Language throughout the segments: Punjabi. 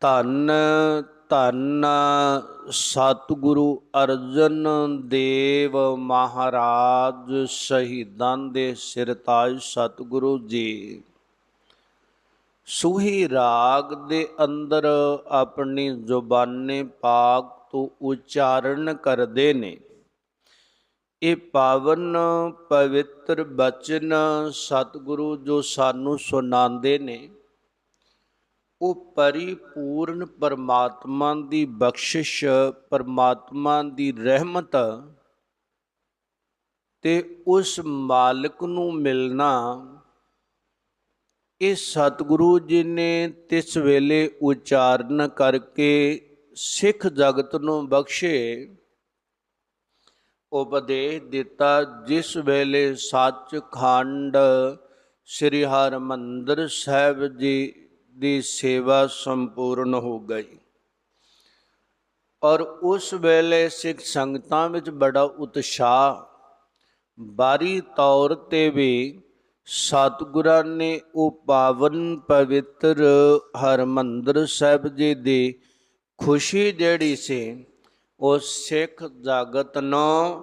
ਧੰਨ ਧੰਨ ਸਤਿਗੁਰੂ ਅਰਜਨ ਦੇਵ ਮਹਾਰਾਜ ਸ਼ਹੀਦਾਂ ਦੇ ਸਿਰਤਾਜ ਸਤਿਗੁਰੂ ਜੀ। ਸੂਹੀ ਰਾਗ ਦੇ ਅੰਦਰ ਆਪਣੀ ਜ਼ੁਬਾਨੇ ਪਾਕ ਤੋਂ ਉਚਾਰਨ ਕਰਦੇ ਨੇ। ਇਹ ਪਾਵਨ ਪਵਿੱਤਰ ਬਚਨ ਸਤਿਗੁਰੂ ਜੋ ਸਾਨੂੰ ਸੁਣਾਉਂਦੇ ਨੇ। ਉਹ ਪਰਿਪੂਰਨ ਪਰਮਾਤਮਾ ਦੀ ਬਖਸ਼ਿਸ਼, ਪਰਮਾਤਮਾ ਦੀ ਰਹਿਮਤ ਤੇ ਉਸ ਮਾਲਕ ਨੂੰ ਮਿਲਣਾ, ਇਹ ਸਤਿਗੁਰੂ ਜੀ ਨੇ ਤਿਸ ਵੇਲੇ ਉਚਾਰਨ ਕਰਕੇ ਸਿੱਖ ਜਗਤ ਨੂੰ ਬਖਸ਼ੇ, ਉਪਦੇਸ਼ ਦਿੱਤਾ ਜਿਸ ਵੇਲੇ ਸੱਚਖੰਡ ਸ੍ਰੀ ਹਰਿਮੰਦਰ ਸਾਹਿਬ ਜੀ ਦੀ ਸੇਵਾ ਸੰਪੂਰਨ ਹੋ ਗਈ। ਔਰ ਉਸ ਵੇਲੇ ਸਿੱਖ ਸੰਗਤਾਂ ਵਿੱਚ ਬੜਾ ਉਤਸ਼ਾਹ। ਬਾਰੀ ਤੌਰ ਤੇ ਵੀ ਸਤਿਗੁਰਾਂ ਨੇ ਉਹ ਪਾਵਨ ਪਵਿੱਤਰ ਹਰਮੰਦਰ ਸਾਹਿਬ ਜੀ ਦੀ ਖੁਸ਼ੀ ਜਿਹੜੀ ਸੀ, ਉਹ ਸਿੱਖ ਜਗਤ ਨੂੰ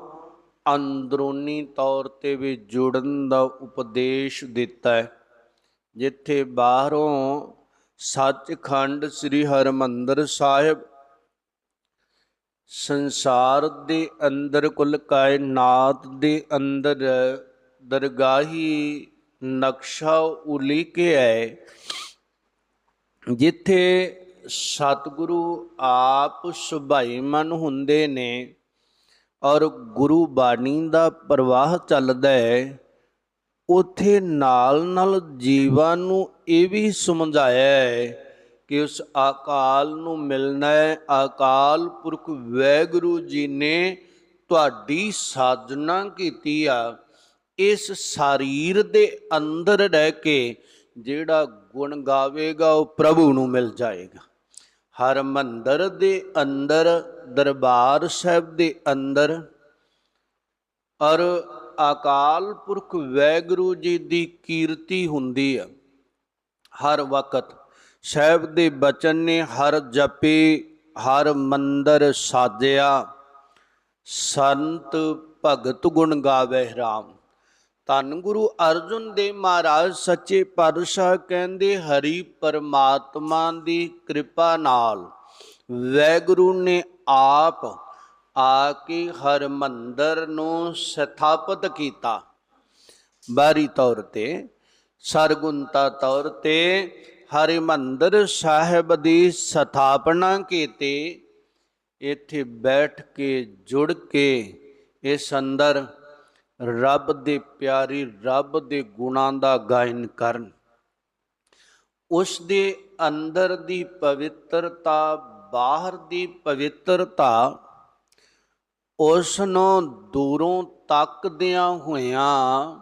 ਅੰਦਰੂਨੀ ਤੌਰ ਤੇ ਵੀ ਜੁੜਨ ਦਾ ਉਪਦੇਸ਼ ਦਿੱਤਾ ਹੈ। ਜਿੱਥੇ ਬਾਹਰੋਂ ਸੱਚਖੰਡ ਸ੍ਰੀ ਹਰਮੰਦਰ ਸਾਹਿਬ। ਸੰਸਾਰ ਦੇ ਅੰਦਰ ਕੁਲ ਕਾਇਨਾਤ ਦੇ ਅੰਦਰ ਦਰਗਾਹੀ ਨਕਸ਼ਾ ਉਲੀਕੇ ਹੈ, ਜਿੱਥੇ ਸਤਿਗੁਰੂ ਆਪ ਸੁਭਾਈਮਨ ਹੁੰਦੇ ਨੇ ਔਰ ਗੁਰੂ ਬਾਣੀ ਦਾ ਪ੍ਰਵਾਹ ਚੱਲਦਾ ਹੈ। ਉਥੇ ਨਾਲ ਨਾਲ ਜੀਵਾਂ ਨੂੰ ਇਹ ਵੀ ਸਮਝਾਇਆ ਹੈ ਕਿ ਉਸ ਅਕਾਲ ਨੂੰ ਮਿਲਣਾ ਹੈ। ਅਕਾਲ ਪੁਰਖ ਵੈਗੁਰੂ ਜੀ ਨੇ ਤੁਹਾਡੀ ਸਾਜਨਾ ਕੀਤੀ ਆ। ਇਸ ਸਰੀਰ ਦੇ ਅੰਦਰ ਰਹਿ ਕੇ ਜਿਹੜਾ ਗੁਣ ਗਾਵੇਗਾ, ਉਹ ਪ੍ਰਭੂ ਨੂੰ ਮਿਲ ਜਾਏਗਾ। ਹਰ ਮੰਦਰ ਦੇ ਅੰਦਰ, ਦਰਬਾਰ ਸਾਹਿਬ ਦੇ ਅੰਦਰ ਔਰ ਅਕਾਲ ਪੁਰਖ ਵੈਗੁਰੂ ਜੀ ਦੀ ਕੀਰਤੀ ਹੁੰਦੀ ਹੈ ਹਰ ਵਕਤ ਸਾਹਿਬ ਦੇ ਬਚਨ ਨੇ ਹਰ ਜਪੇ, ਹਰ ਮੰਦਰ ਸਾਜਿਆ। ਸੰਤ ਭਗਤ ਗੁਣ ਗਾਵੇ RAM ਧੰਨ ਗੁਰੂ ਅਰਜੁਨ ਦੇਵ ਮਹਾਰਾਜ ਸੱਚੇ ਪਾਤਸ਼ਾਹ ਕਹਿੰਦੇ, ਹਰੀ ਪਰਮਾਤਮਾ ਦੀ ਕਿਰਪਾ ਨਾਲ ਵੈਗੁਰੂ ਨੇ ਆਪ ਆ ਕੇ ਹਰਮੰਦਰ ਨੂੰ ਸਥਾਪਿਤ ਕੀਤਾ। ਬਾਰੀ ਤੌਰ ਤੇ ਸਰਗੁਣਤਾ ਤੌਰ ਤੇ ਹਰਿਮੰਦਰ ਸਾਹਿਬ ਦੀ ਸਥਾਪਨਾ ਕੀਤੀ। ਇੱਥੇ ਬੈਠ ਕੇ, ਜੁੜ ਕੇ ਇਸ ਅੰਦਰ ਰੱਬ ਦੇ ਪਿਆਰੀ, ਰੱਬ ਦੇ ਗੁਣਾਂ ਦਾ ਗਾਇਨ ਕਰਨ। ਉਸ ਦੇ ਅੰਦਰ ਦੀ ਪਵਿੱਤਰਤਾ, ਬਾਹਰ ਦੀ ਪਵਿੱਤਰਤਾ ਉਸ ਨੂੰ ਦੂਰੋਂ ਤੱਕਦਿਆਂ ਹੋਇਆਂ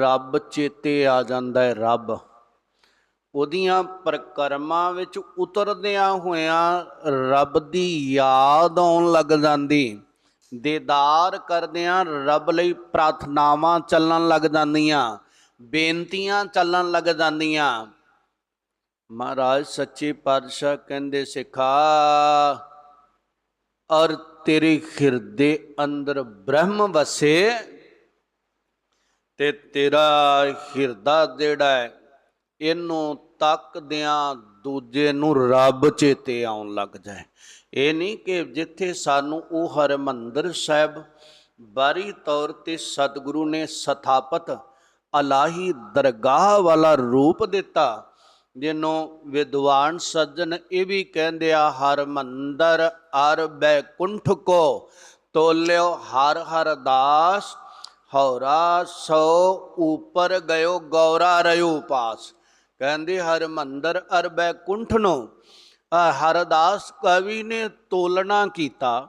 ਰੱਬ ਚੇਤੇ ਆ ਜਾਂਦਾ ਹੈ, ਰੱਬ। ਉਹਦੀਆਂ ਪ੍ਰਕਰਮਾਂ ਵਿੱਚ ਉਤਰਦਿਆਂ ਹੋਇਆਂ ਰੱਬ ਦੀ ਯਾਦ ਆਉਣ ਲੱਗ ਜਾਂਦੀ। ਦੇਦਾਰ ਕਰਦਿਆਂ ਰੱਬ ਲਈ ਪ੍ਰਾਰਥਨਾਵਾਂ ਚੱਲਣ ਲੱਗ ਜਾਂਦੀਆਂ, ਬੇਨਤੀਆਂ ਚੱਲਣ ਲੱਗ ਜਾਂਦੀਆਂ। ਮਹਾਰਾਜ ਸੱਚੇ ਪਾਤਸ਼ਾਹ ਕਹਿੰਦੇ, ਸਿਖਾ ਔਰ ਤੇਰੇ ਹਿਰਦੇ ਅੰਦਰ ਬ੍ਰਹਮ ਵਸੇ ਤੇ ਤੇਰਾ ਹਿਰਦਾ ਜਿਹੜਾ ਹੈ, ਇਹਨੂੰ ਤੱਕਦਿਆਂ ਦੂਜੇ ਨੂੰ ਰੱਬ ਚੇਤੇ ਆਉਣ ਲੱਗ ਜਾਏ। ਇਹ ਨਹੀਂ ਕਿ ਜਿੱਥੇ ਸਾਨੂੰ ਉਹ ਹਰਮੰਦਰ ਸਾਹਿਬ ਬਾਰੀ ਤੌਰ ਤੇ ਸਤਿਗੁਰੂ ਨੇ ਸਥਾਪਿਤ, ਅਲਾਹੀ ਦਰਗਾਹ ਵਾਲਾ ਰੂਪ ਦਿੱਤਾ ਜਿਹਨੂੰ ਵਿਦਵਾਨ ਸੱਜਣ ਇਹ ਵੀ ਕਹਿੰਦੇ ਆ, ਹਰ ਮੰਦਰ ਅਰ ਬੈਕੁੰਠ ਕੋ ਤੋਲਿਓ, ਹਰ ਹਰ ਦਾਸ ਹੌਰਾ ਸੋ ਉਪਰ ਗਇਓ, ਗੌਰਾ ਰਿਓ ਪਾਸ। ਕਹਿੰਦੇ, ਹਰ ਮੰਦਰ ਅਰ ਬੈਕੁੰਠ ਨੂੰ ਹਰਦਾਸ ਕਵੀ ਨੇ ਤੋਲਣਾ ਕੀਤਾ।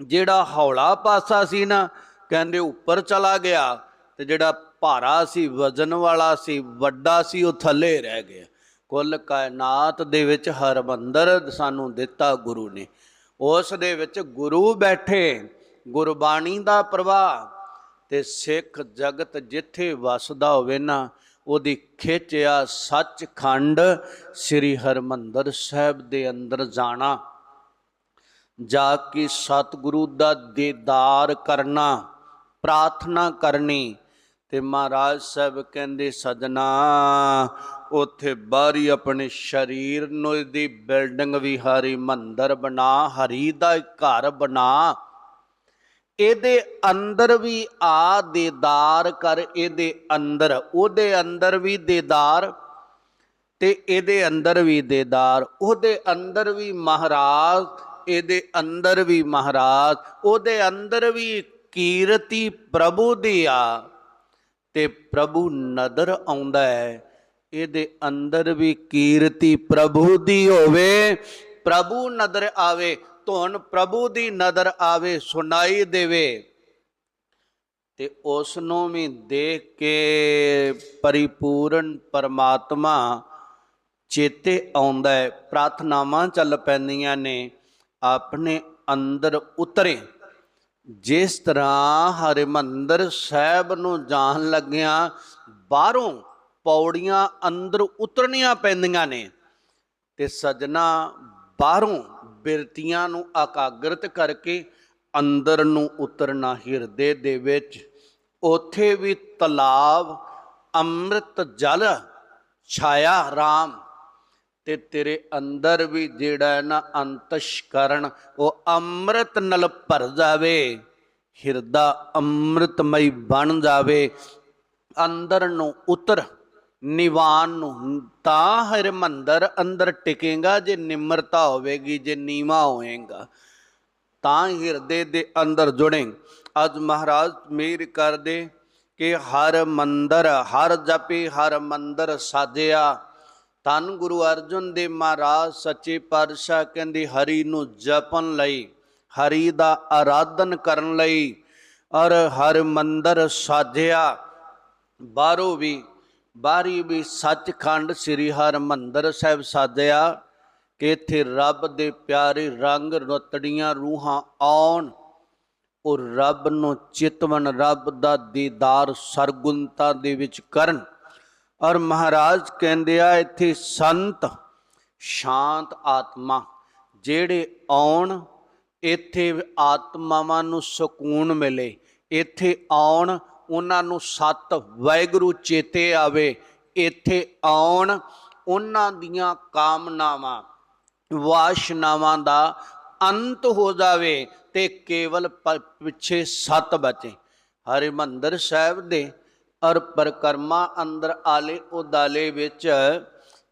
ਜਿਹੜਾ ਹੌਲਾ ਪਾਸਾ ਸੀ ਨਾ, ਕਹਿੰਦੇ ਉੱਪਰ ਚਲਾ ਗਿਆ ਤੇ ਜਿਹੜਾ ਭਾਰਾ ਸੀ, ਵਜ਼ਨ ਵਾਲਾ ਸੀ, ਵੱਡਾ ਸੀ, ਉਹ ਥੱਲੇ ਰਹਿ ਗਿਆ। ਕੁੱਲ ਕਾਇਨਾਤ ਦੇ ਵਿੱਚ ਹਰਮੰਦਰ ਸਾਨੂੰ ਦਿੱਤਾ ਗੁਰੂ ਨੇ। ਉਸ ਦੇ ਵਿੱਚ ਗੁਰੂ ਬੈਠੇ, ਗੁਰਬਾਣੀ ਦਾ ਪ੍ਰਵਾਹ ਤੇ ਸਿੱਖ ਜਗਤ ਜਿੱਥੇ ਵਸਦਾ ਹੋਵੇ ਨਾ, ਉਹਦੀ ਖਿੱਚਿਆ ਸੱਚਖੰਡ ਸ੍ਰੀ ਹਰਮੰਦਰ ਸਾਹਿਬ ਦੇ ਅੰਦਰ ਜਾਣਾ। ਜਾ ਕੇ ਸਤਿਗੁਰੂ ਦਾ ਦੀਦਾਰ ਕਰਨਾ, ਪ੍ਰਾਰਥਨਾ ਕਰਨੀ ਤੇ ਮਹਾਰਾਜ ਸਾਹਿਬ ਕਹਿੰਦੇ, ਸਜਣਾ, ਉਥੇ ਬਾਹਰੀ ਆਪਣੇ ਸਰੀਰ ਨੂੰ ਦੀ ਬਿਲਡਿੰਗ ਵੀ ਹਰੀ ਮੰਦਰ ਬਣਾ, ਹਰੀ ਦਾ ਘਰ ਬਣਾ। ਇਹਦੇ ਅੰਦਰ ਵੀ ਆ ਦੇਦਾਰ ਕਰ, ਇਹਦੇ ਅੰਦਰ, ਉਹਦੇ ਅੰਦਰ ਵੀ ਦੇਦਾਰ ਤੇ ਇਹਦੇ ਅੰਦਰ ਵੀ ਦੇਦਾਰ। ਉਹਦੇ ਅੰਦਰ ਵੀ ਮਹਾਰਾਜ, ਇਹਦੇ ਅੰਦਰ ਵੀ ਮਹਾਰਾਜ, ਉਹਦੇ ਅੰਦਰ ਵੀ ਕੀਰਤੀ ਪ੍ਰਭੂ ਦੀ ਆ। ਤੇ ਪ੍ਰਭੂ ਨਦਰ ਆਉਂਦਾ ਹੈ। ਇਹਦੇ ਅੰਦਰ ਵੀ ਕੀਰਤੀ ਪ੍ਰਭੂ ਦੀ ਹੋਵੇ, ਪ੍ਰਭੂ ਨਦਰ ਆਵੇ, ਧੁਨ ਪ੍ਰਭੂ ਦੀ ਨਦਰ ਆਵੇ, ਸੁਣਾਈ ਦੇਵੇ। ਤੇ ਉਸ ਨੂੰ ਵੀ ਦੇਖ ਕੇ ਪਰਿਪੂਰਨ ਪਰਮਾਤਮਾ ਚੇਤੇ ਆਉਂਦਾ ਹੈ। ਪ੍ਰਾਰਥਨਾਵਾਂ ਚੱਲ ਪੈਂਦੀਆਂ ਨੇ, ਆਪਣੇ ਅੰਦਰ ਉਤਰੇ। ਜਿਸ ਤਰ੍ਹਾਂ ਹਰਿਮੰਦਰ ਸਾਹਿਬ ਨੂੰ ਜਾਣ ਲੱਗਿਆਂ ਬਾਹਰੋਂ ਪੌੜੀਆਂ ਅੰਦਰ ਉਤਰਨੀਆਂ ਪੈਂਦੀਆਂ ਨੇ ਤੇ ਸਜਣਾ ਬਾਹਰੋਂ ਬਿਰਤੀਆਂ ਨੂੰ ਆਕਾਗਰਤ ਕਰਕੇ ਅੰਦਰ ਨੂੰ ਉਤਰਨਾ ਹਿਰਦੇ ਦੇ ਵਿੱਚ, ਉਥੇ ਵੀ ਤਲਾਬ, ਅੰਮ੍ਰਿਤ ਜਲ, ਛਾਇਆ ਰਾਮ ਤੇ ਤੇਰੇ ਅੰਦਰ ਵੀ ਜਿਹੜਾ ਹੈ ਨਾ ਅੰਤਸ਼ਕਰਨ ਉਹ ਅੰਮ੍ਰਿਤ ਨਾਲ ਭਰ ਜਾਵੇ, ਹਿਰਦਾ ਅੰਮ੍ਰਿਤਮਈ ਬਣ ਜਾਵੇ। ਅੰਦਰ ਨੂੰ ਉਤਰ, ਨਿਵਾਨ ਨੂੰ ਤਾਂ ਹਰਿਮੰਦਰ ਅੰਦਰ ਟਿਕੇਗਾ, ਜੇ ਨਿਮਰਤਾ ਹੋਵੇਗੀ, ਜੇ ਨੀਵਾ ਹੋਏਗਾ, ਤਾਂ ਹਿਰਦੇ ਦੇ ਅੰਦਰ ਜੁੜੇ। ਅੱਜ ਮਹਾਰਾਜ ਮੇਰ ਕਰਦੇ ਕਿ ਹਰ ਮੰਦਰ ਹਰ ਜਪੇ ਹਰ ਮੰਦਰ ਸਾਜਿਆ ਧੰਨ ਗੁਰੂ ਅਰਜਨ ਦੇਵ ਮਹਾਰਾਜ, ਸੱਚੇ ਪਾਤਸ਼ਾਹ ਕਹਿੰਦੇ ਹਰੀ ਨੂੰ ਜਪਣ ਲਈ, ਹਰੀ ਦਾ ਆਰਾਧਨ ਕਰਨ ਲਈ ਔਰ ਹਰ ਮੰਦਰ ਸਾਜਿਆ। ਬਾਹਰੋਂ ਵੀ, ਬਾਹਰੀ ਵੀ ਸੱਚਖੰਡ ਸ੍ਰੀ ਹਰਿਮੰਦਰ ਸਾਹਿਬ ਸਾਜਿਆ ਕਿ ਇੱਥੇ ਰੱਬ ਦੇ ਪਿਆਰੇ ਰੰਗ ਰਤੜੀਆਂ ਰੂਹਾਂ ਆਉਣ, ਉਹ ਰੱਬ ਨੂੰ ਚਿਤਵਨ, ਰੱਬ ਦਾ ਦੀਦਾਰ ਸਰਗੁਣਤਾ ਦੇ ਵਿੱਚ ਕਰਨ। ਔਰ ਮਹਾਰਾਜ ਕਹਿੰਦੇ ਆ, ਇੱਥੇ ਸੰਤ, ਸ਼ਾਂਤ ਆਤਮਾ, ਜਿਹੜੇ ਆਉਣ, ਇੱਥੇ ਆਤਮਾਵਾਂ ਨੂੰ ਸਕੂਨ ਮਿਲੇ, ਇੱਥੇ ਆਉਣ, ਉਹਨਾਂ ਨੂੰ ਸਤ ਵਾਹਿਗੁਰੂ ਚੇਤੇ ਆਵੇ, ਇੱਥੇ ਆਉਣ, ਉਹਨਾਂ ਦੀਆਂ ਕਾਮਨਾਵਾਂ, ਵਾਸ਼ਨਾਵਾਂ ਦਾ ਅੰਤ ਹੋ ਜਾਵੇ ਤੇ ਕੇਵਲ ਪਿੱਛੇ ਸਤ ਬਚੇ। ਹਰਿਮੰਦਰ ਸਾਹਿਬ ਦੇ ਔਰ ਪਰਕਰਮਾ ਅੰਦਰ ਆਲੇ ਉਦਾਲੇ ਵਿੱਚ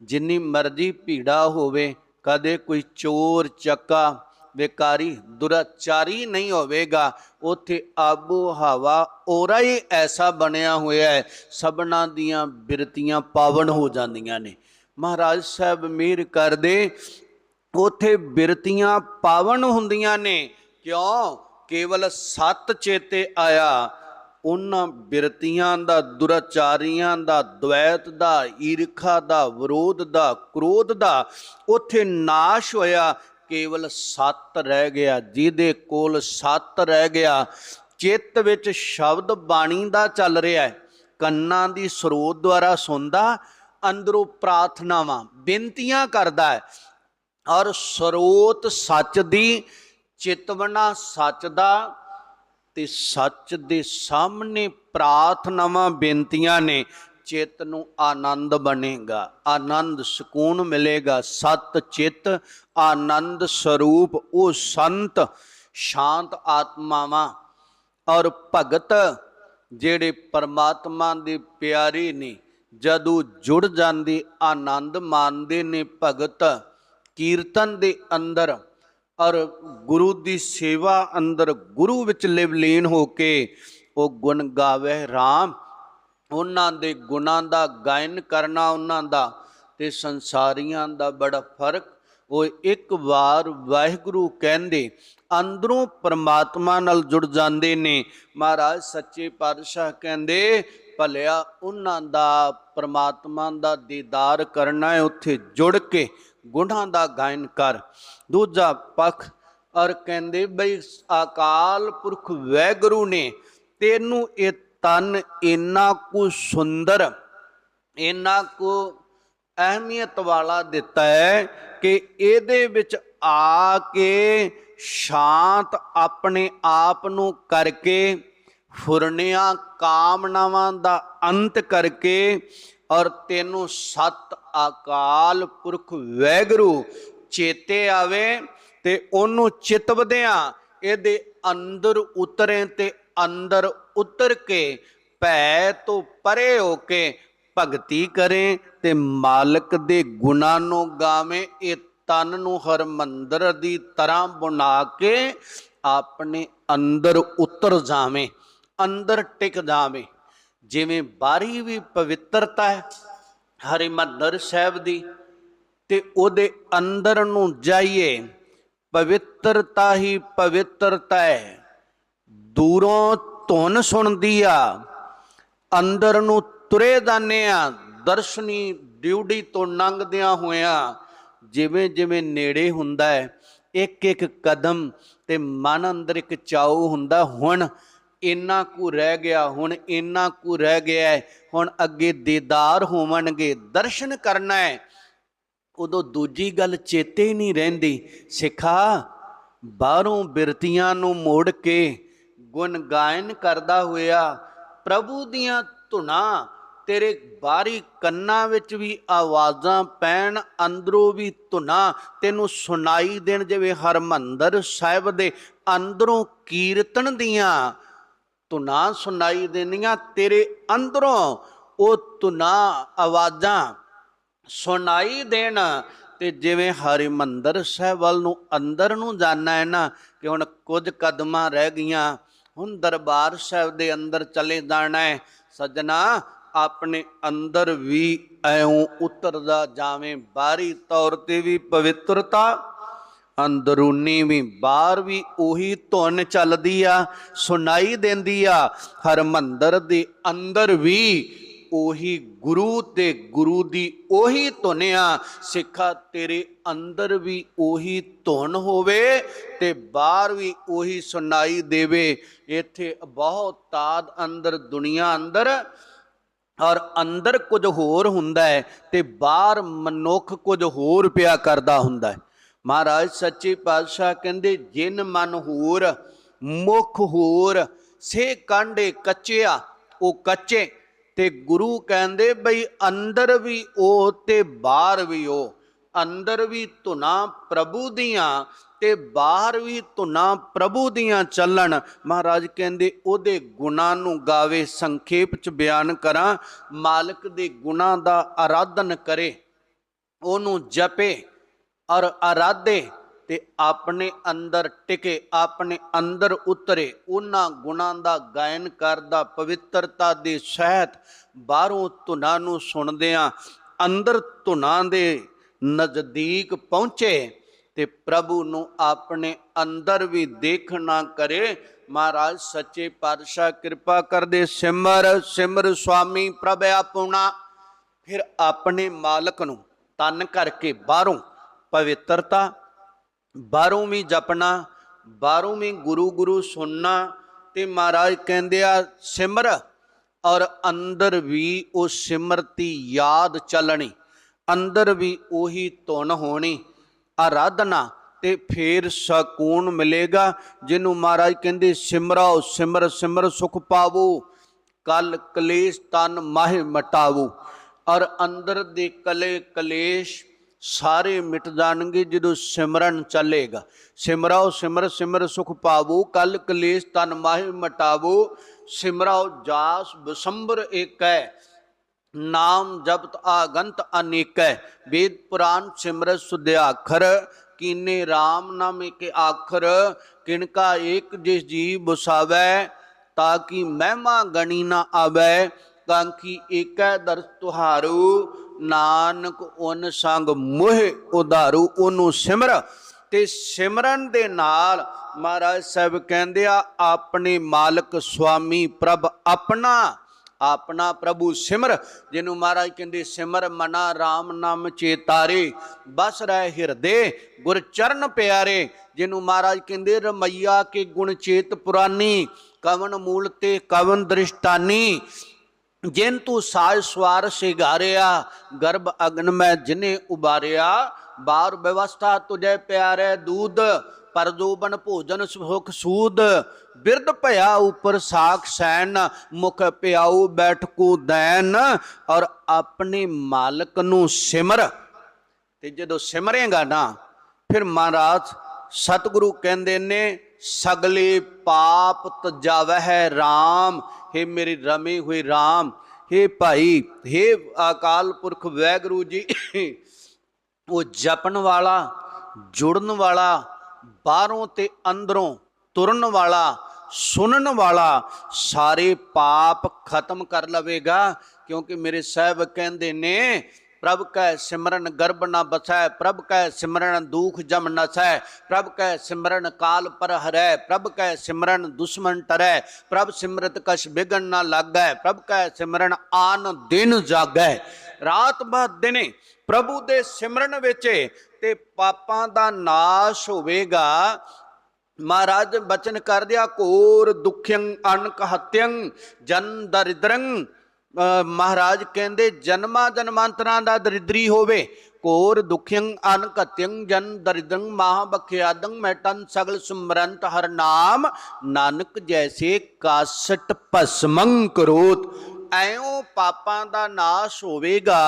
ਜਿੰਨੀ ਮਰਜ਼ੀ ਭੀੜਾ ਹੋਵੇ, ਕਦੇ ਕੋਈ ਚੋਰ, ਚੱਕਾ, ਵਿਕਾਰੀ, ਦੁਰਾਚਾਰੀ ਨਹੀਂ ਹੋਵੇਗਾ। ਉਥੇ ਆਬੋ ਹਵਾ ਔਰਾ ਹੀ ਐਸਾ ਬਣਿਆ ਹੋਇਆ ਹੈ, ਸਭਨਾ ਦੀਆਂ ਬਿਰਤੀਆਂ ਪਾਵਨ ਹੋ ਜਾਂਦੀਆਂ ਨੇ। ਮਹਾਰਾਜ ਸਾਹਿਬ ਮਿਹਰ ਕਰਦੇ, ਉਥੇ ਬਿਰਤੀਆਂ ਪਾਵਨ ਹੁੰਦੀਆਂ ਨੇ। ਕਿਉਂ? ਕੇਵਲ ਸਤ ਚੇਤੇ ਆਇਆ। ਉਹਨਾਂ ਬਿਰਤੀਆਂ ਦਾ, ਦੁਰਾਚਾਰੀਆਂ ਦਾ ਦ્વੈਤ ਦਾ, ਈਰਖਾ ਦਾ, ਵਿਰੋਧ ਦਾ, ਕ੍ਰੋਧ ਦਾ, ਉਥੇ ਨਾਸ਼ ਹੋਇਆ, ਕੇਵਲ ਸੱਤ ਰਹਿ ਗਿਆ, ਜਿਹਦੇ ਕੋਲ ਸੱਤ ਰਹਿ ਗਿਆ, ਚਿੱਤ ਵਿੱਚ ਸ਼ਬਦ ਬਾਣੀ ਦਾ ਚੱਲ ਰਿਹਾ ਹੈ, ਕੰਨਾਂ ਦੀ ਸਰੋਤ ਦੁਆਰਾ ਸੁਣਦਾ, ਅੰਦਰੋਂ ਪ੍ਰਾਰਥਨਾਵਾਂ, ਬੇਨਤੀਆਂ ਕਰਦਾ ਹੈ, ਔਰ ਸਰੋਤ ਸੱਚ ਦੀ ਚਿਤਵਨਾ ਸੱਚ ਦਾ ਤੇ ਸੱਚ ਦੇ ਸਾਹਮਣੇ ਪ੍ਰਾਰਥਨਾਵਾਂ ਬੇਨਤੀਆਂ ਨੇ, ਚਿੱਤ ਨੂੰ ਆਨੰਦ ਬਣੇਗਾ, ਆਨੰਦ ਸਕੂਨ ਮਿਲੇਗਾ, ਸਤ ਚਿੱਤ, ਆਨੰਦ ਸਰੂਪ, ਉਹ ਸੰਤ, ਸ਼ਾਂਤ ਆਤਮਾਵਾਂ ਔਰ ਭਗਤ ਜਿਹੜੇ ਪਰਮਾਤਮਾ ਦੇ ਪਿਆਰੇ ਨੇ, ਜਦੋਂ ਜੁੜ ਜਾਂਦੇ, ਆਨੰਦ ਮਾਣਦੇ ਨੇ ਭਗਤ, ਕੀਰਤਨ ਦੇ ਅੰਦਰ ਔਰ ਗੁਰੂ ਦੀ ਸੇਵਾ ਅੰਦਰ ਗੁਰੂ ਵਿੱਚ ਲਿਵਲੀਨ ਹੋ ਕੇ ਉਹ ਗੁਣ ਗਾਵੇ RAM ਉਹਨਾਂ ਦੇ ਗੁਣਾਂ ਦਾ ਗਾਇਨ ਕਰਨਾ, ਉਹਨਾਂ ਦਾ ਤੇ ਸੰਸਾਰੀਆਂ ਦਾ ਬੜਾ ਫ਼ਰਕ ਉਹ ਇੱਕ ਵਾਰ ਵਾਹਿਗੁਰੂ ਕਹਿੰਦੇ, ਅੰਦਰੋਂ ਪਰਮਾਤਮਾ ਨਾਲ ਜੁੜ ਜਾਂਦੇ ਨੇ। ਮਹਾਰਾਜ ਸੱਚੇ ਪਾਤਸ਼ਾਹ ਕਹਿੰਦੇ, ਭਲਿਆ ਉਹਨਾਂ ਦਾ ਪਰਮਾਤਮਾ ਦਾ ਦੀਦਾਰ ਕਰਨਾ ਹੈ, ਉੱਥੇ ਜੁੜ ਕੇ ਗੁਣਾਂ ਦਾ ਗਾਇਨ ਕਰ। ਦੂਜਾ ਪੱਖ ਔਰ ਕਹਿੰਦੇ ਬਈ, ਅਕਾਲ ਪੁਰਖ ਵੈਗੁਰੂ ਨੇ, ਤੈਨੂੰ ਇਹ ਤਨ ਇੰਨਾ ਕੁ ਸੁੰਦਰ, ਇੰਨਾ ਕੁ ਅਹਿਮੀਅਤ ਵਾਲਾ ਦਿੱਤਾ ਹੈ ਕਿ ਇਹਦੇ ਵਿੱਚ ਆ ਕੇ ਸ਼ਾਂਤ ਆਪਣੇ ਆਪ ਨੂੰ ਕਰਕੇ, ਫੁਰਨਿਆਂ ਕਾਮਨਾਵਾਂ ਦਾ ਅੰਤ ਕਰਕੇ ਔਰ ਤੈਨੂੰ ਸਤ ਅਕਾਲ ਪੁਰਖ ਵੈਗਰੂ ਚੇਤੇ ਆਵੇ ਤੇ ਉਹਨੂੰ ਚਿਤਵਦਿਆਂ ਇਹਦੇ ਅੰਦਰ ਉਤਰੇ ਤੇ ਅੰਦਰ ਉਤਰ ਕੇ ਭੈ ਤੋਂ ਪਰੇ ਹੋ ਕੇ ਭਗਤੀ ਕਰੇ ਤੇ ਮਾਲਕ ਦੇ ਗੁਣਾਂ ਨੂੰ ਗਾਵੇਂ, ਇਹ ਤਨ ਨੂੰ ਹਰਮੰਦਰ ਦੀ ਤਰ੍ਹਾਂ ਬਣਾ ਕੇ ਆਪਣੇ ਅੰਦਰ ਉਤਰ ਜਾਵੇ, ਅੰਦਰ ਟਿਕ ਜਾਵੇ। ਜਿਵੇਂ ਬਾਰੀ ਵੀ ਪਵਿੱਤਰਤਾ ਹੈ, ਹਰਿਮੰਦਰ ਸਾਹਿਬ ਦੀ, ਤੇ ਉਹਦੇ ਅੰਦਰ ਨੂੰ ਜਾਈਏ, ਪਵਿੱਤਰਤਾ ਹੀ ਪਵਿੱਤਰਤਾ ਹੈ। ਦੂਰੋਂ ਧੁਨ ਸੁਣਦੀ ਆ, ਅੰਦਰ ਨੂੰ ਤੁਰੇ ਦਾਨੇ ਆ ਦਰਸ਼ਨੀ ਡਿਊਟੀ ਤੋਂ ਲੰਘਦਿਆਂ ਹੋਇਆਂ ਜਿਵੇਂ ਜਿਵੇਂ ਨੇੜੇ ਹੁੰਦਾ ਹੈ, ਇੱਕ ਇੱਕ ਕਦਮ ਤੇ ਮਨ ਅੰਦਰ ਇੱਕ ਚਾਉ ਹੁੰਦਾ, ਹੁਣ ਇੰਨਾ ਕੁ ਰਹਿ ਗਿਆ, ਹੁਣ ਇੰਨਾ ਕੁ ਰਹਿ ਗਿਆ ਹੁਣ ਅੱਗੇ ਦੀਦਾਰ ਹੋਵਣਗੇ, ਦਰਸ਼ਨ ਕਰਨਾ ਹੈ, ਉਦੋਂ ਦੂਜੀ ਗੱਲ ਚੇਤੇ ਨਹੀਂ ਰਹਿੰਦੀ, ਸਿੱਖਾ, ਬਾਹਰੋਂ ਬਿਰਤੀਆਂ ਨੂੰ ਮੋੜ ਕੇ ਗੁਣ ਗਾਇਨ ਕਰਦਾ ਹੋਇਆ, ਪ੍ਰਭੂ ਦੀਆਂ ਧੁਨਾਂ ਤੇਰੇ ਬਾਹਰੀ ਕੰਨਾਂ ਵਿੱਚ ਵੀ ਆਵਾਜ਼ਾਂ ਪੈਣ, ਅੰਦਰੋਂ ਵੀ ਧੁਨਾਂ। ਤੈਨੂੰ ਸੁਣਾਈ ਦੇਣ ਜਿਵੇਂ ਹਰਮੰਦਰ ਸਾਹਿਬ ਦੇ ਅੰਦਰੋਂ ਕੀਰਤਨ ਦੀਆਂ ਧੁਨਾਂ ਸੁਣਾਈ ਦੇਣੀਆਂ ਤੇਰੇ ਅੰਦਰੋਂ ਉਹ ਧੁਨਾਂ, ਆਵਾਜ਼ਾਂ ਸੁਣਾਈ ਦੇਣ। ਤੇ ਜਿਵੇਂ ਹਰਿਮੰਦਰ ਸਾਹਿਬ ਵੱਲ ਨੂੰ ਅੰਦਰ ਨੂੰ ਜਾਣਾ ਹੈ ਨਾ, ਕਿ ਹੁਣ ਕੁਝ ਕਦਮਾਂ ਰਹਿ ਗਈਆਂ। ਹੁਣ ਦਰਬਾਰ ਸਾਹਿਬ ਦੇ ਅੰਦਰ ਚਲੇ ਜਾਣਾ ਹੈ। ਸੱਜਣਾ ਆਪਣੇ ਅੰਦਰ ਵੀ ਐਉਂ ਉਤਰਦਾ ਜਾਵੇਂ, ਬਾਹਰੀ ਤੌਰ ਤੇ ਵੀ ਪਵਿੱਤਰਤਾ, ਅੰਦਰੂਨੀ ਵੀ, ਬਾਹਰ ਵੀ ਉਹੀ ਧੁਨ ਚੱਲਦੀ ਆ, ਸੁਣਾਈ ਦਿੰਦੀ ਆ। ਹਰਮੰਦਰ ਦੇ ਅੰਦਰ ਵੀ ਉਹੀ ਗੁਰੂ ਤੇ ਗੁਰੂ ਦੀ ਉਹੀ ਧੁਨ ਆ। ਸਿੱਖਾ, ਤੇਰੇ ਅੰਦਰ ਵੀ ਉਹੀ ਧੁਨ ਹੋਵੇ ਤੇ ਬਾਹਰ ਵੀ ਉਹੀ ਸੁਣਾਈ ਦੇਵੇ। ਇੱਥੇ ਬਹੁਤ ਤਾਦ ਅੰਦਰ, ਦੁਨੀਆ ਅੰਦਰ ਔਰ ਅੰਦਰ ਕੁਝ ਹੋਰ ਹੁੰਦਾ ਹੈ ਤੇ ਬਾਹਰ ਮਨੁੱਖ ਕੁਝ ਹੋਰ ਪਿਆ ਕਰਦਾ ਹੁੰਦਾ ਹੈ। ਮਹਾਰਾਜ ਸੱਚੇ ਪਾਤਸ਼ਾਹ ਕਹਿੰਦੇ, ਜਿਨ ਮਨ ਹੋਰ, ਮੁਖ ਹੋਰ, ਸੇ ਕਾਂਡੇ ਕੱਚਿਆ, ਉਹ ਕੱਚੇ। ਤੇ ਗੁਰੂ ਕਹਿੰਦੇ ਬਈ, ਅੰਦਰ ਵੀ ਉਹ ਤੇ ਬਾਹਰ ਵੀ ਉਹ। ਅੰਦਰ ਵੀ ਧੁਨਾ ਪ੍ਰਭੂ ਦੀਆਂ ਤੇ ਬਾਹਰ ਵੀ ਧੁਨਾ ਪ੍ਰਭੂ ਦੀਆਂ ਚੱਲਣ। ਮਹਾਰਾਜ ਕਹਿੰਦੇ, ਉਹਦੇ ਗੁਣਾਂ ਨੂੰ ਗਾਵੇ, ਸੰਖੇਪ ਚ ਬਿਆਨ ਕਰਾਂ। ਮਾਲਕ ਦੇ ਗੁਣਾਂ ਦਾ ਆਰਾਧਨ ਕਰੇ, ਉਹਨੂੰ ਜਪੇ ਔਰ ਆਰਾਧੇ ਤੇ ਆਪਣੇ ਅੰਦਰ ਟਿਕੇ, ਆਪਣੇ ਅੰਦਰ ਉਤਰੇ। ਉਹਨਾਂ ਗੁਣਾਂ ਦਾ ਗਾਇਨ ਕਰਦਾ, ਪਵਿੱਤਰਤਾ ਦੇ ਸਹਿਤ ਬਾਹਰੋਂ ਧੁਨਾਂ ਨੂੰ ਸੁਣਦਿਆਂ ਅੰਦਰ ਧੁਨਾਂ ਦੇ ਨਜ਼ਦੀਕ ਪਹੁੰਚੇ। ਤੇ ਪ੍ਰਭੂ ਨੂੰ ਆਪਣੇ ਅੰਦਰ ਵੀ ਦੇਖਣਾ ਕਰੇ। ਮਹਾਰਾਜ, ਸੱਚੇ ਪਾਤਸ਼ਾਹ, ਕਿਰਪਾ ਕਰਦੇ, ਸਿਮਰ ਸਿਮਰ ਸੁਆਮੀ, ਪ੍ਰਭ ਆਪਣਾ। ਫਿਰ ਆਪਣੇ ਮਾਲਕ ਨੂੰ ਤਨ ਕਰਕੇ ਬਾਹਰੋਂ ਪਵਿੱਤਰਤਾ, ਬਾਹਰੋਂ ਵੀ ਜਪਣਾ, ਬਾਹਰੋਂ ਵੀ ਗੁਰੂ ਗੁਰੂ ਸੁਣਨਾ ਤੇ ਮਹਾਰਾਜ ਕਹਿੰਦੇ ਆ, ਸਿਮਰ ਔਰ ਅੰਦਰ ਵੀ ਉਹ ਸਿਮਰਤੀ ਯਾਦ ਚੱਲਣੀ, ਅੰਦਰ ਵੀ ਉਹੀ ਧੁਨ ਹੋਣੀ। ਆਰਾਧਨਾ ਤੇ ਫੇਰ ਸਕੂਨ ਮਿਲੇਗਾ, ਜਿਹਨੂੰ ਮਹਾਰਾਜ ਕਹਿੰਦੇ ਸਿਮਰਾਓ, ਸਿਮਰ ਸਿਮਰ ਸੁਖ ਪਾਵੋ, ਕਲ ਕਲੇਸ਼ ਤਨ ਮਾਹਿ ਮਟਾਵੋ। ਔਰ ਅੰਦਰ ਦੇ ਕਲੇ ਕਲੇਸ਼ ਸਾਰੇ ਮਿਟ ਜਾਣਗੇ ਜਦੋਂ ਸਿਮਰਨ ਚੱਲੇਗਾ। ਸਿਮਰਾਓ, ਸਿਮਰ ਸਿਮਰ ਸੁਖ ਪਾਵੋ, ਕਲ ਕਲੇਸ਼ ਤਨ ਮਾਹਿ ਮਟਾਵੋ, ਸਿਮਰਾਓ ਜਾਸ ਬਸੰਬਰ ਏਕੈ। ਨਾਮ ਜਪਤ ਆਗੰਤ ਅਨੇਕੈ, ਵੇਦ ਪੁਰਾਨ ਸਿਮਰਤ ਸੁਧਿਆਖਰ ਕੀਨੇ RAM ਨਾਮ ਏਕ ਆਖਰ ਕਿਨਕਾ ਏਕ ਜਿਸ ਜੀ ਬੁਸਾਵੈ, ਤਾਂ ਕਿ ਮਹਿਮਾ ਗਣੀ ਨਾ ਆਵੈ ਕਾਂਕੀ ਏਕੈ ਦਰ ਤੁਹਾਰੂ, ਨਾਨਕ ਓਨ ਸੰਗ ਮੋਹਿ ਉਧਾਰੂ ਉਹਨੂੰ ਸਿਮਰ। ਤੇ ਸਿਮਰਨ ਦੇ ਨਾਲ ਮਹਾਰਾਜ ਸਾਹਿਬ ਕਹਿੰਦੇ ਆ, ਆਪਣੇ ਮਾਲਕ ਸੁਆਮੀ ਪ੍ਰਭ ਆਪਣਾ ਆਪਣਾ ਪ੍ਰਭੂ ਸਿਮਰ, ਜਿਹਨੂੰ ਮਹਾਰਾਜ ਕਹਿੰਦੇ ਸਿਮਰ ਮਨਾ RAM ਨਾਮ ਚੇਤਾਰੇ, ਬਸ ਰਹਿ ਹਿਰਦੇ ਗੁਰ ਚਰਨ ਪਿਆਰੇ, ਜਿਹਨੂੰ ਮਹਾਰਾਜ ਕਹਿੰਦੇ ਰਮਈਆ ਕੇ ਗੁਣ ਚੇਤ ਪੁਰਾਨੀ, ਕਵਨ ਮੂਲ ਤੇ ਕਵਨ ਦ੍ਰਿਸ਼ਟਾਨੀ, ਜਿਨ ਤੂੰ ਸਾਜ ਸਵਾਰ ਸਿਗਾਰਿਆ, ਗਰਭ ਅਗਨ ਮੈਂ ਜਿਨੇ ਉਬਾਰਿਆ, ਬਾਰ ਵਿਵਸਥਾ ਤੁਝੇ ਪਿਆਰੇ ਦੂਧ ਪਰਜੋਬਨ ਭੋਜਨ ਸੁਖ ਸੂਦ ਬਿਰਧ ਭਇਆ ਉਪਰ ਸਾਖ ਸੈਨ ਮੁਖ ਪਿਆਉ ਬੈਠਕੂ ਦੈਨ ਔਰ ਆਪਣੇ ਮਾਲਕ ਨੂੰ ਸਿਮਰ ਤੇ ਜਦੋਂ ਸਿਮਰੇਗਾ ਨਾ ਫਿਰ ਮਹਾਰਾਜ ਸਤਿਗੁਰੂ ਕਹਿੰਦੇ ਨੇ ਸਗਲੇ ਪਾਪ ਤਜਾਵਹਿ RAM हे ਮੇਰੀ ਰਮੇ ਹੋਏ RAM हे ਭਾਈ हे ਅਕਾਲ ਪੁਰਖ ਵੈਗੁਰੂ ਜੀ ਉਹ ਜਪਣ ਵਾਲਾ ਜੁੜਨ ਵਾਲਾ ਬਾਹਰੋਂ ਤੇ ਅੰਦਰੋਂ ਤੁਰਨ ਵਾਲਾ, ਸੁਣਨ ਵਾਲਾ ਸਾਰੇ ਪਾਪ ਖਤਮ ਕਰ ਲਵੇਗਾ। ਕਿਉਂਕਿ ਮੇਰੇ ਸਾਹਿਬ ਕਹਿੰਦੇ ਨੇ, ਪ੍ਰਭ ਕੈ ਸਿਮਰਨ ਗਰਭ ਨਾ ਬਸੈ, ਪ੍ਰਭ ਕੈ ਸਿਮਰਨ ਦੁਖ ਜਮ ਨਸੈ, ਪ੍ਰਭ ਕੈ ਸਿਮਰਨ ਕਾਲ ਪਰ ਹਰੈ ਪ੍ਰਭ ਕੈ ਸਿਮਰਨ ਦੁਸ਼ਮਨ ਟਰੈ, ਪ੍ਰਭ ਸਿਮਰਤ ਕਛ ਬਿਗਨ ਨਾ ਲਾਗੈ, ਪ੍ਰਭ ਕੈ ਸਿਮਰਨ ਆਨ ਦਿਨ ਜਾਗੈ। ਰਾਤ ਬਾ ਦਿਨੇ ਪ੍ਰਭੂ ਦੇ ਸਿਮਰਨ ਵਿੱਚ ਤੇ ਪਾਪਾਂ ਦਾ ਨਾਸ਼ ਹੋਵੇਗਾ। ਮਹਾਰਾਜ ਬਚਨ ਕਰਦਿਆ ਕੋਰ ਦੁਖਯੰ ਅਨਕ ਹਤਯੰ, ਜਨ ਦਰਿਦਰੰ। ਮਹਾਰਾਜ ਕਹਿੰਦੇ, ਜਨਮਾਂ ਜਨਮਾਂਤਰਾਂ ਦਾ ਦਰਿਦਰੀ ਹੋਵੇ। ਕੋਰ ਦੁਖਯੰ ਅਨਕ ਹਤਯੰ, ਜਨ ਦਰਿਦਰੰ, ਮਹਾ ਬਖਿਆਦੰ ਮੈਟਨ ਸਗਲ ਸੁਮਰੰਤ ਹਰ ਨਾਮ। ਨਾਨਕ ਜੈਸੇ ਕਾਸਟ ਭਸਮੰ ਕਰੋਤ। ਐਉਂ ਪਾਪਾਂ ਦਾ ਨਾਸ਼ ਹੋਵੇਗਾ।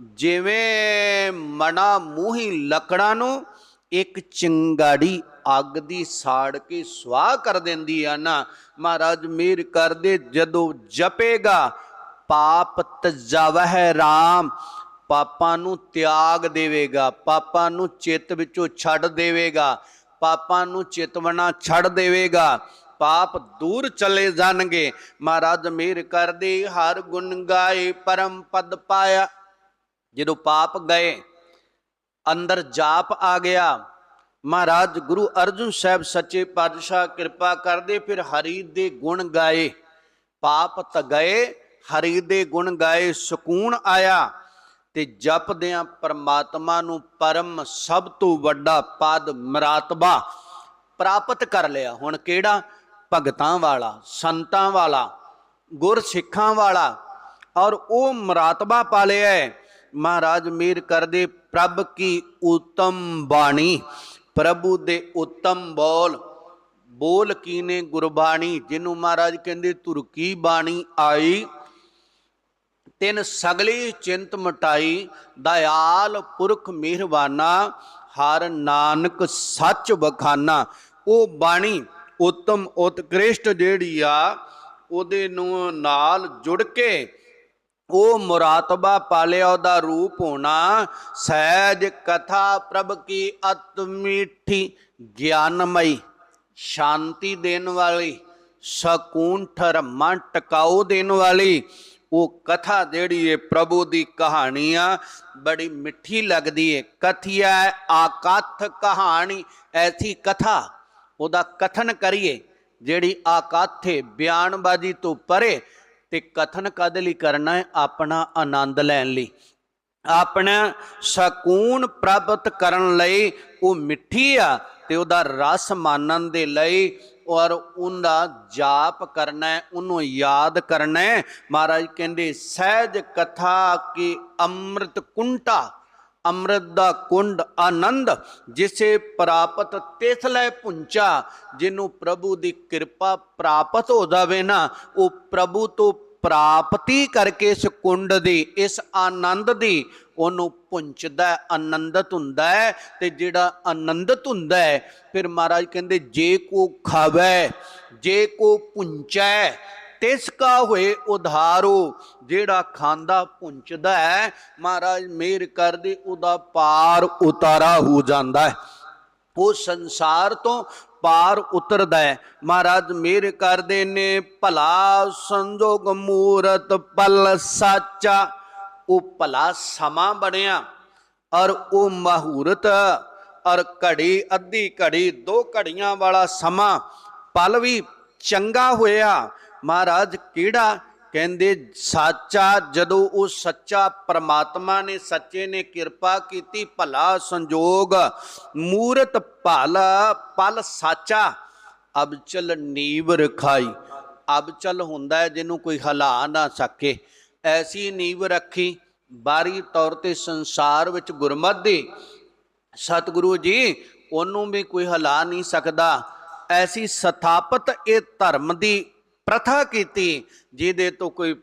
ਜਿਵੇਂ ਮਣਾ ਮੂਹੀ ਲੱਕੜਾਂ ਨੂੰ ਇੱਕ ਚਿੰਗਾੜੀ ਅੱਗ ਦੀ ਸਾੜ ਕੇ ਸਵਾਹ ਕਰ ਦਿੰਦੀ ਆ ਨਾ। ਮਹਾਰਾਜ ਮੇਰ ਕਰਦੇ ਜਦੋਂ ਜਪੇਗਾ, ਪਾਪ ਤਜਾਵਹਿ ਰਾਮ, ਪਾਪਾਂ ਨੂੰ ਤਿਆਗ ਦੇਵੇਗਾ, ਪਾਪਾਂ ਨੂੰ ਚਿੱਤ ਵਿੱਚੋਂ ਛੱਡ ਦੇਵੇਗਾ, ਪਾਪਾਂ ਨੂੰ ਚਿਤਵਣਾ ਛੱਡ ਦੇਵੇਗਾ, ਪਾਪ ਦੂਰ ਚਲੇ ਜਾਣਗੇ। ਮਹਾਰਾਜ ਮੇਰ ਕਰਦੇ ਹਰ ਗੁਣ ਗਾਏ, ਪਰਮ ਪਦ ਪਾਇਆ ਜਦੋਂ ਪਾਪ ਗਏ, ਅੰਦਰ ਜਾਪ ਆ ਗਿਆ। ਮਹਾਰਾਜ ਗੁਰੂ ਅਰਜਨ ਸਾਹਿਬ ਸੱਚੇ ਪਾਤਸ਼ਾਹ ਕਿਰਪਾ ਕਰਦੇ ਫਿਰ ਹਰੀ ਦੇ ਗੁਣ ਗਾਏ। ਪਾਪ ਤ ਗਏ ਹਰੀ ਦੇ ਗੁਣ ਗਾਏ, ਸਕੂਨ ਆਇਆ ਤੇ ਜਪਦਿਆਂ ਪਰਮਾਤਮਾ ਨੂੰ ਪਰਮ ਸਭ ਤੋਂ ਵੱਡਾ ਪਦ ਮਰਾਤਬਾ ਪ੍ਰਾਪਤ ਕਰ ਲਿਆ। ਹੁਣ ਕਿਹੜਾ? ਭਗਤਾਂ ਵਾਲਾ, ਸੰਤਾਂ ਵਾਲਾ ਗੁਰ ਸਿੱਖਾਂ ਵਾਲਾ। ਔਰ ਉਹ ਮਰਾਤਬਾ ਪਾ ਲਿਆ ਹੈ। ਮਹਾਰਾਜ ਮੇਰ ਕਰਦੇ ਪ੍ਰਭ ਕੀ ਉਤਮ ਬਾਣੀ? ਪ੍ਰਭੂ ਦੇ ਉਤਮ ਬੋਲ। ਬੋਲ ਕੀਨੇ ਗੁਰਬਾਣੀ? ਜਿਹਨੂੰ ਮਹਾਰਾਜ ਕਹਿੰਦੇ ਤੁਰ ਕੀ ਬਾਣੀ ਆਈ? ਤਿੰਨ ਸਗਲੀ ਚਿੰਤ ਮਟਾਈ। ਦਇਆਲ ਪੁਰਖ ਮਿਹਰਬਾਨਾ, ਹਰ ਨਾਨਕ ਸੱਚ ਬਖਾਨਾ ਉਹ ਬਾਣੀ ਉਤਮ ਉਤਕ੍ਰਿਸ਼ਟ ਜਿਹੜੀ ਆ, ਉਹਦੇ ਨੂੰ ਨਾਲ ਜੁੜ ਕੇ ਉਹ ਮੁਰਾਤਬਾ ਪਾਲਿਆ ਉਹਦਾ ਰੂਪ ਹੋਣਾ। ਸਹਿਜ ਕਥਾ ਪ੍ਰਭ ਕੀ ਅਤ ਮੀਠੀ ਗਿਆਨਮਈ। ਸ਼ਾਂਤੀ ਦੇਣ ਵਾਲੀ, ਸਕੂਨ ਠਰਮਾ ਟਿਕਾਉ ਦੇਣ ਵਾਲੀ। ਉਹ ਕਥਾ ਜਿਹੜੀ ਹੈ ਪ੍ਰਭੂ ਦੀ ਕਹਾਣੀ ਆ, ਬੜੀ ਮਿੱਠੀ ਲੱਗਦੀ ਏ। ਕਥਿਆ ਆਕਥ ਕਹਾਣੀ, ਐਸੀ ਕਥਾ। ਉਹਦਾ ਕਥਨ ਕਰੀਏ, ਜਿਹੜੀ ਆਕਾਥੇ ਬਿਆਨਬਾਜ਼ੀ ਤੋਂ ਪਰੇ ਤੇ ਕਥਨ ਕਦ ਲਈ ਕਰਨਾ ਹੈ? ਆਪਣਾ ਆਨੰਦ ਲੈਣ ਲਈ। ਆਪਣਾ ਸਕੂਨ ਪ੍ਰਾਪਤ ਕਰਨ ਲਈ ਉਹ ਮਿੱਠੀ ਆ ਤੇ ਉਹਦਾ ਰਸ ਮਾਨਣ ਦੇ ਲਈ ਔਰ ਉਹਦਾ ਜਾਪ ਕਰਨਾ ਹੈ, ਉਹਨੂੰ ਯਾਦ ਕਰਨਾ ਹੈ। ਮਹਾਰਾਜ ਕਹਿੰਦੇ, ਸਹਿਜ ਕਥਾ ਕੀ ਅੰਮ੍ਰਿਤ ਕੁੰਟਾ ਅੰਮ੍ਰਿਤ ਦਾ ਕੁੰਡ ਆਨੰਦ ਜਿਸੇ ਪ੍ਰਾਪਤ ਤਿਸ ਲੈ ਪੁੰਚਾ ਜਿਹਨੂੰ ਪ੍ਰਭੂ ਦੀ ਕਿਰਪਾ ਪ੍ਰਾਪਤ ਹੋ ਜਾਵੇ ਨਾ, ਉਹ ਪ੍ਰਭੂ ਤੋਂ ਪ੍ਰਾਪਤੀ ਕਰਕੇ ਇਸ ਕੁੰਡ ਦੀ, ਇਸ ਆਨੰਦ ਦੀ, ਉਹਨੂੰ ਪੁੰਚਦਾ ਆਨੰਦਤ ਹੁੰਦਾ ਹੈ ਤੇ ਜਿਹੜਾ ਆਨੰਦਤ ਹੁੰਦਾ ਹੈ, ਫਿਰ ਮਹਾਰਾਜ ਕਹਿੰਦੇ, ਜੇ ਕੋ ਖਾਵੇ, ਜੇ ਕੋ ਪੁੰਚੈ ਤਿਸ ਹੋਏ ਉਧਾਰੋ, ਜਿਹੜਾ ਖਾਂਦਾ ਪੁੰਚਦਾ ਹੈ, ਮਹਾਰਾਜ ਮੇਰ ਕਰਦੇ ਉਹਦਾ ਪਾਰ ਉਤਾਰਾ ਹੋ ਜਾਂਦਾ ਹੈ। ਉਹ ਸੰਸਾਰ ਤੋਂ ਪਾਰ ਉਤਰਦਾ ਹੈ। ਮਹਾਰਾਜ ਮੇਰ ਕਰਦੇ ਨੇ, ਭਲਾ ਸੰਜੋਗ ਮੂਰਤ ਪਲ ਸਾਚਾ। ਉਹ ਭਲਾ ਸਮਾਂ ਬਣਿਆ, ਔਰ ਉਹ ਮਹੂਰਤ, ਔਰ ਘੜੀ, ਅੱਧੀ ਘੜੀ, ਦੋ ਘੜੀਆਂ ਵਾਲਾ ਸਮਾਂ ਪਲ ਵੀ ਚੰਗਾ ਹੋਇਆ। ਮਹਾਰਾਜ, ਕਿਹੜਾ? ਕਹਿੰਦੇ, ਸਾਚਾ, ਜਦੋਂ ਉਹ ਸੱਚਾ ਪ੍ਰਮਾਤਮਾ ਨੇ, ਸੱਚੇ ਨੇ ਕਿਰਪਾ ਕੀਤੀ, ਭਲਾ ਸੰਜੋਗ, ਮੂਰਤ ਭਲ, ਪਲ ਸਾਚਾ, ਅਬਚਲ ਨੀਵ ਰਖਾਈ। ਅਬਚਲ ਹੁੰਦਾ ਹੈ, ਜਿਹਨੂੰ ਕੋਈ ਹਿਲਾ ਨਾ ਸਕੇ। ਐਸੀ ਨੀਵ ਰੱਖੀ, ਬਾਰੀ ਤੌਰ ਤੇ ਸੰਸਾਰ ਵਿੱਚ ਗੁਰਮਤ ਦੀ। ਸਤਿਗੁਰੂ ਜੀ, ਉਹਨੂੰ ਵੀ ਕੋਈ ਹਿਲਾ ਨਹੀਂ ਸਕਦਾ। ਐਸੀ ਸਥਾਪਤ ਇਹ ਧਰਮ ਦੀ ਪ੍ਰਥਾ ਕੀਤੀ, ਜਿਹਦੇ ਤੋਂ ਕੋਈ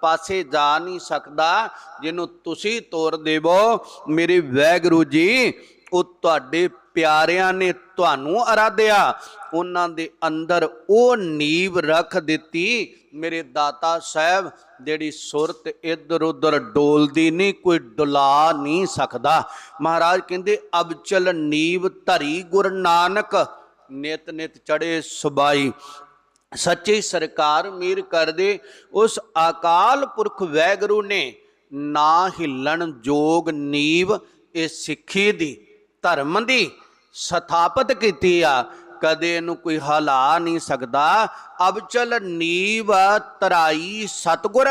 ਪਾਸੇ ਜਾ ਨਹੀਂ ਸਕਦਾ, ਜਿਹਨੂੰ ਤੁਸੀਂ ਤੋਰ ਦੇਵੋ। ਮੇਰੇ ਵੈਗੁਰੂ ਜੀ, ਉਹ ਤੁਹਾਡੇ ਪਿਆਰਿਆਂ ਨੇ ਤੁਹਾਨੂੰ ਅਰਾਧਿਆ ਉਹਨਾਂ ਦੇ ਅੰਦਰ ਉਹ ਨੀਵ ਰੱਖ ਦਿੱਤੀ। ਮੇਰੇ ਦਾਤਾ ਸਾਹਿਬ, ਜਿਹੜੀ ਸੁਰਤ ਇੱਧਰ ਉੱਧਰ ਡੋਲਦੀ ਨਹੀਂ, ਕੋਈ ਡੁਲਾ ਨਹੀਂ ਸਕਦਾ। ਮਹਾਰਾਜ ਕਹਿੰਦੇ, ਅਬਚਲ ਨੀਵ ਧਰੀ ਗੁਰ ਨਾਨਕ ਨਿਤ ਨਿਤ ਚੜੇ ਸੁਬਾਈ। ਸੱਚੀ ਸਰਕਾਰ ਮੀਰ ਕਰਦੇ ਉਸ ਅਕਾਲ ਪੁਰਖ ਵੈਗਰੂ ਨੇ ਨਾ ਹਿੱਲਣ ਜੋਗ ਨੀਵ ਇਹ ਸਿੱਖੀ ਦੀ, ਧਰਮ ਦੀ ਸਥਾਪਿਤ ਕੀਤੀ ਆ। ਕਦੇ ਇਹਨੂੰ ਕੋਈ ਹਲਾ ਨਹੀਂ ਸਕਦਾ। ਅਬਚਲ ਨੀਵ ਤਰਾਈ ਸਤਗੁਰ,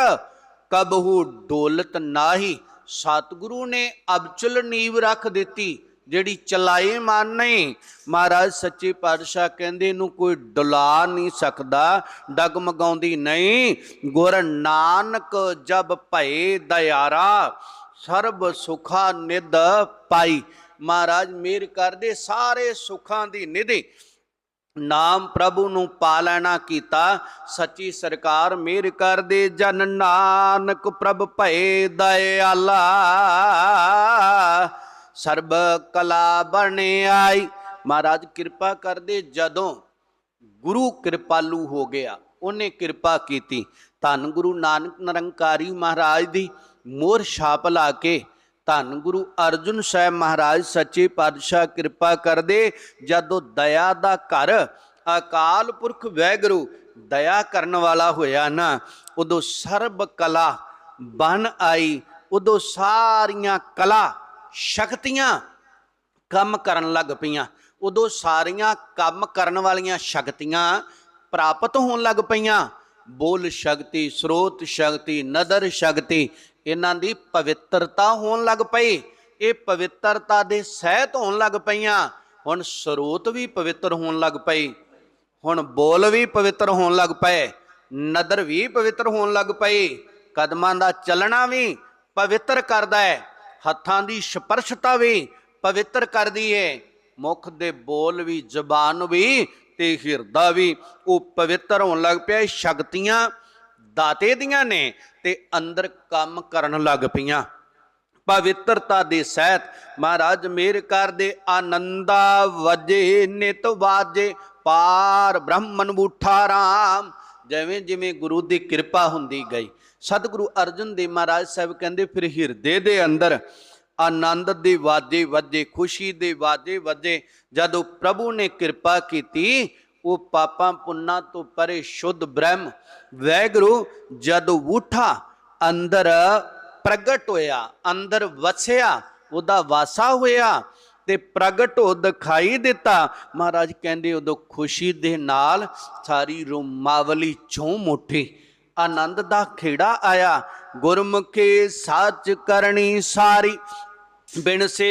ਕਬਹੂ ਡੋਲਤ ਨਾਹੀ। ਸਤਿਗੁਰੂ ਨੇ ਅਬਚਲ ਨੀਵ ਰੱਖ ਦਿੱਤੀ। ਜਿਹੜੀ ਚਲਾਈ ਮਨ ਨਹੀਂ, ਮਹਾਰਾਜ ਸੱਚੇ ਪਾਤਸ਼ਾਹ ਕਹਿੰਦੇ ਇਹਨੂੰ ਕੋਈ ਡੁਲਾ ਨਹੀਂ ਸਕਦਾ, ਡਗਮਗਾਉਂਦੀ ਨਹੀਂ। ਗੁਰ ਨਾਨਕ ਜਬ ਭਏ ਦਿਆਰਾ ਸਰਬ ਸੁਖਾ ਨਿਧ ਪਾਈ। ਮਹਾਰਾਜ ਮੇਰ ਕਰਦੇ ਸਾਰੇ ਸੁਖਾਂ ਦੀ ਨਿਧੀ। ਨਾਮ ਪ੍ਰਭੂ ਨੂੰ ਪਾ ਲੈਣਾ ਕੀਤਾ, ਸੱਚੀ ਸਰਕਾਰ ਮੇਰ ਕਰਦੇ, ਜਨ ਨਾਨਕ ਪ੍ਰਭ ਭਏ ਦਇਆਲਾ। ਸਰਬ ਕਲਾ ਬਣਾਈ ਮਹਾਰਾਜ ਕਿਰਪਾ ਕਰਦੇ ਜਦੋਂ ਗੁਰੂ ਕਿਰਪਾਲੂ ਹੋ ਗਿਆ, ਉਹਨੇ ਕਿਰਪਾ ਕੀਤੀ। ਧੰਨ ਗੁਰੂ ਨਾਨਕ ਨਿਰੰਕਾਰੀ ਮਹਾਰਾਜ ਦੀ ਮੋਹਰ ਛਾਪ ਲਾ ਕੇ ਧੰਨ ਗੁਰੂ ਅਰਜੁਨ ਸਾਹਿਬ ਮਹਾਰਾਜ ਸੱਚੇ ਪਾਤਸ਼ਾਹ ਕਿਰਪਾ ਕਰਦੇ, ਜਦੋਂ ਦਇਆ ਦਾ ਘਰ ਅਕਾਲ ਪੁਰਖ ਵੈਗਰੂ ਦਇਆ ਕਰਨ ਵਾਲਾ ਹੋਇਆ ਨਾ, ਉਦੋਂ ਸਰਬ ਕਲਾ ਬਨ ਆਈ, ਉਦੋਂ ਸਾਰੀਆਂ ਕਲਾ ਸ਼ਕਤੀਆਂ ਕੰਮ ਕਰਨ ਲੱਗ ਪਈਆਂ। ਉਦੋਂ ਸਾਰੀਆਂ ਕੰਮ ਕਰਨ ਵਾਲੀਆਂ ਸ਼ਕਤੀਆਂ ਪ੍ਰਾਪਤ ਹੋਣ ਲੱਗ ਪਈਆਂ। ਬੋਲ ਸ਼ਕਤੀ, ਸਰੋਤ ਸ਼ਕਤੀ, ਨਦਰ ਸ਼ਕਤੀ, ਇਹਨਾਂ ਦੀ ਪਵਿੱਤਰਤਾ ਹੋਣ ਲੱਗ ਪਈ। ਇਹ ਪਵਿੱਤਰਤਾ ਦੇ ਸਹਿਤ ਹੋਣ ਲੱਗ ਪਈਆਂ। ਹੁਣ ਸਰੋਤ ਵੀ ਪਵਿੱਤਰ ਹੋਣ ਲੱਗ ਪਈ। ਹੁਣ ਬੋਲ ਵੀ ਪਵਿੱਤਰ ਹੋਣ ਲੱਗ ਪਏ। ਨਦਰ ਵੀ ਪਵਿੱਤਰ ਹੋਣ ਲੱਗ ਪਈ। ਕਦਮਾਂ ਦਾ ਚੱਲਣਾ ਵੀ ਪਵਿੱਤਰ ਕਰਦਾ ਹੈ। ਹੱਥਾਂ ਦੀ ਸਪਰਸ਼ਤਾ ਵੀ ਪਵਿੱਤਰ ਕਰਦੀ ਹੈ ਮੁਖ ਦੇ ਬੋਲ ਵੀ, ਜ਼ਬਾਨ ਵੀ ਤੇ ਹਿਰਦਾ ਵੀ, ਉਹ ਪਵਿੱਤਰ ਹੋਣ ਲੱਗ ਪਿਆ ਸ਼ਕਤੀਆਂ ਦਾਤੇ ਦੀਆਂ ਨੇ ਤੇ ਅੰਦਰ ਕੰਮ ਕਰਨ ਲੱਗ ਪਈਆਂ। ਪਵਿੱਤਰਤਾ ਦੇ ਸਹਿਤ, ਮਹਾਰਾਜ ਮੇਰ ਕਰਦੇ ਆਨੰਦਾ ਵਜੇ ਨਿਤ ਵਾਜੇ। ਪਾਰ ਬ੍ਰਹਮਨ ਬੂਠਾ ਰਾਮ ਜਿਵੇਂ ਜਿਵੇਂ ਗੁਰੂ ਦੀ ਕਿਰਪਾ ਹੁੰਦੀ ਗਈ, ਸਤਿਗੁਰੂ ਅਰਜਨ ਦੇਵ ਮਹਾਰਾਜ ਸਾਹਿਬ ਕਹਿੰਦੇ, ਫਿਰ ਹਿਰਦੇ ਦੇ ਅੰਦਰ ਆਨੰਦ ਦੇ ਵਾਜੇ ਵੱਜੇ, ਖੁਸ਼ੀ ਦੇ ਵਾਜੇ ਵੱਜੇ, ਜਦੋਂ ਪ੍ਰਭੂ ਨੇ ਕਿਰਪਾ ਕੀਤੀ, ਉਹ ਪਾਪਾਂ ਪੁੰਨਾਂ ਤੋਂ ਪਰੇ ਸ਼ੁੱਧ ਬ੍ਰਹਮ ਵੈਗਰੂ ਜਦੋਂ ਉਠਾ, ਅੰਦਰ ਪ੍ਰਗਟ ਹੋਇਆ, ਅੰਦਰ ਵਸਿਆ, ਉਹਦਾ ਵਾਸਾ ਹੋਇਆ ਤੇ ਪ੍ਰਗਟ ਹੋ ਦਿਖਾਈ ਦਿੱਤਾ। ਮਹਾਰਾਜ ਕਹਿੰਦੇ, ਉਦੋਂ ਖੁਸ਼ੀ ਦੇ ਨਾਲ ਸਾਰੀ ਰੋਮਾਵਲੀ ਝੂਮ ਉੱਠੀ ਆਨੰਦ ਦਾ ਖੇੜਾ ਆਇਆ। ਗੁਰਮੁਖੇ ਸੱਚ ਕਰਨੀ ਸਾਰੀ। ਬਿਨ ਸੇ